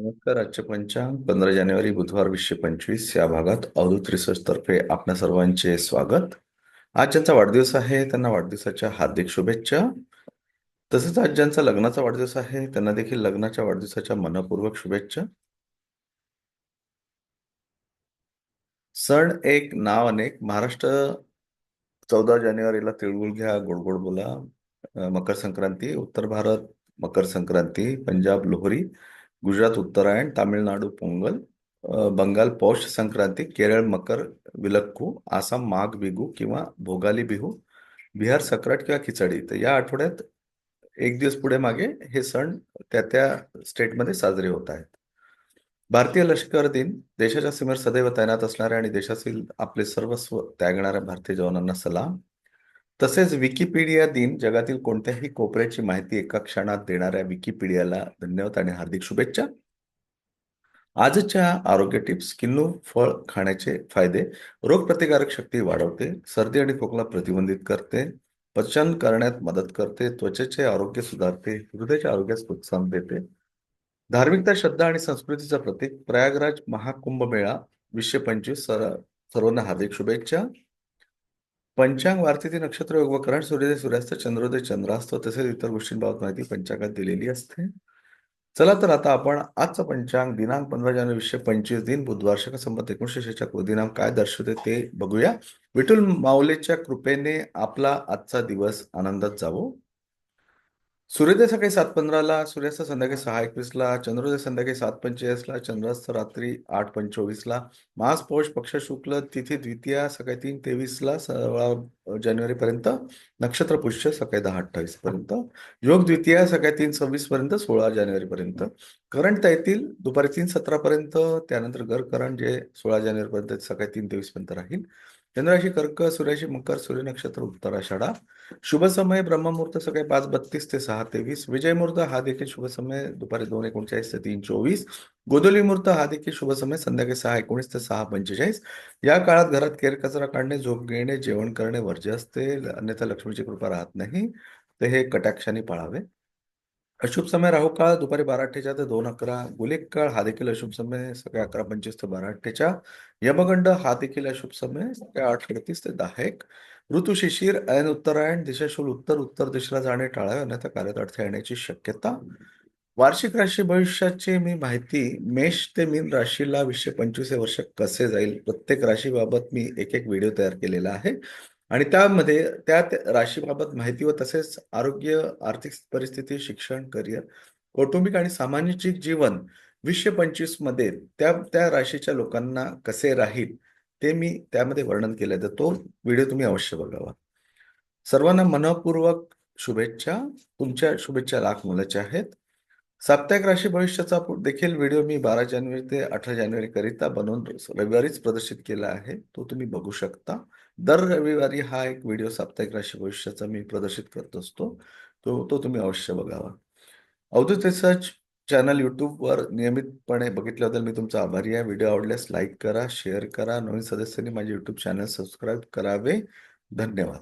नमस्कार आजचे पंचांग. पंधरा जानेवारी बुधवार वीसशे पंचवीस. या भागात अवधूत रिसर्च तर्फे आपल्या सर्वांचे स्वागत. आज ज्यांचा वाढदिवस आहे त्यांना वाढदिवसाच्या हार्दिक शुभेच्छा. तसंच आज ज्यांचा लग्नाचा वाढदिवस आहे त्यांना देखील लग्नाच्या वाढदिवसाच्या मनपूर्वक शुभेच्छा. सण एक नाव अनेक. महाराष्ट्र चौदा जानेवारीला तिळगुळ घ्या गोडगोड बोला. मकर संक्रांती उत्तर भारत मकर संक्रांती पंजाब लोहरी. गुजरात उत्तरायण तामिळनाडू पोंगल बंगाल पौष संक्रांती केरळ मकर विलक्कू आसाम माघ बिगू किंवा भोगाली बिहू बिहार सक्राट किंवा खिचडी. तर या आठवड्यात एक दिवस पुढे मागे हे सण त्या त्या स्टेटमध्ये साजरे होत आहेत. भारतीय लष्कर दिन देशाच्या सीमेवर सदैव तैनात असणाऱ्या आणि देशातील आपले सर्वस्व त्यागणाऱ्या भारतीय जवानांना सलाम. तसेच विकिपीडिया दिन जगातील कोणत्याही कोपऱ्याची माहिती एका क्षणात देणाऱ्या विकिपीडियाला धन्यवाद आणि हार्दिक शुभेच्छा. आजच्या आरोग्य टिप्स किन्नू फळ खाण्याचे फायदे रोगप्रतिकारक शक्ती वाढवते सर्दी आणि खोकला प्रतिबंधित करते पचन करण्यात मदत करते त्वचेचे आरोग्य सुधारते हृदयाच्या आरोग्यास प्रोत्साहन देते. धार्मिकता श्रद्धा आणि संस्कृतीचा प्रतीक प्रयागराज महाकुंभ मेळा वीसशे पंचवीस सर्वांना हार्दिक शुभेच्छा. पंचांग वार्तिती नक्षत्र योग करण सूर्योदय सूर्यास्त चंद्रोदय चंद्रास्त तसेच इतर गोष्टींबाबत माहिती पंचांगात दिलेली असते. चला तर आता आपण आजचं पंचांग दिनांक पंधरा जानेवारी वीसशे पंचवीस दिन बुधवार शक संबत एकोणीसशे शेहेचाळ दिनांक काय दर्शवते ते बघूया. विठुल माऊलेच्या कृपेने आपला आजचा दिवस आनंदात जावो. सूर्योदय सकाळी सात पंधराला सूर्यास्त संध्याकाळी सहा एकवीसला चंद्रोदय संध्याकाळी सात पंचेचाळीसला चंद्रास्त रात्री आठ पंचोवीसला मास पौष पक्ष शुक्ल तिथी द्वितीया सकाळी तीन तेवीसला सोळा जानेवारी पर्यंत नक्षत्र पुष्य सकाळी दहा अठ्ठावीस पर्यंत योग द्वितीया सकाळी तीन सव्वीस पर्यंत सोळा जानेवारी पर्यंत करंट येतील दुपारी तीन सतरा पर्यंत त्यानंतर गरकरण करंट जे सोळा जानेवारी पर्यंत सकाळी तीन तेवीस पर्यंत राहील. चंद्राशी कर्क सूर्याशी मकर सूर्य नक्षत्र उत्तराषाढा शुभ समय ब्रह्ममुहूर्त सकाळी पाच बत्तीस ते सहा तेवीस विजय मुहूर्त हा देखील शुभ समय दुपारी दोन एकोणचाळीस ते तीन चोवीस. गोधुली मुहूर्त हा देखील शुभ समय संध्याकाळी सहा एकोणीस ते सहा पंचेचाळीस. या काळात घरात केर कचरा काढणे झोप घेणे जेवण करणे वर्ज्य असते. अन्यथा लक्ष्मीची कृपा राहत नाही. तर हे कटाक्षाने पाळावे. अशुभ समय राहू काळ. दुपारी बारा अठ्ठेचाळ ते दोन अकरा. गुलेक काळ. हा देखील अशुभ समय. सकाळी अकरा पंचवीस ते बारा अठ्ठेचाळ यमगंड हा देखील अशुभ समय. सकाळी आठ अडतीस ते दहा एक. ऋतू शिशिर ऐन उत्तरायण दिशाशूल उत्तर उत्तर दिशेला जाणे टाळावे अन्यथा कार्यात अडथळे येण्याची शक्यता. वार्षिक राशी भविष्याची मी माहिती मेष ते मीन राशीला वीसशे पंचवीस हे वर्ष कसे जाईल? प्रत्येक राशीबाबत मी एक एक व्हिडिओ तयार केलेला आहे. आणि त्यामध्ये त्या राशीबाबत माहिती व तसेच आरोग्य आर्थिक परिस्थिती शिक्षण करिअर कौटुंबिक आणि सामाजिक जीवन वीसशे पंचवीसमध्ये त्या त्या राशीच्या लोकांना कसे राहील ते मी त्यामध्ये वर्णन केलं तर तो व्हिडिओ तुम्ही अवश्य बघावा. सर्वांना मनपूर्वक शुभेच्छा. तुमच्या शुभेच्छा लाख मुलाच्या आहेत. साप्ताहिक राशी भविष्याचा देखील व्हिडिओ मी बारा जानेवारी ते अठरा जानेवारी करिता बनवून रविवारीच प्रदर्शित केला आहे. तो तुम्ही बघू शकता. दर रविवारी हा एक व्हिडिओ साप्ताहिक राशी भविष्याचा मी प्रदर्शित करत असतो. तो तो तुम्ही अवश्य बघावा. अवधूत रिसर्च चॅनल यूट्यूबवर नियमितपणे बघितल्याबद्दल मी तुमचा आभारी आहे. व्हिडिओ आवडल्यास लाईक करा शेअर करा. नवीन सदस्यांनी माझे युट्यूब चॅनल सबस्क्राईब करावे. धन्यवाद.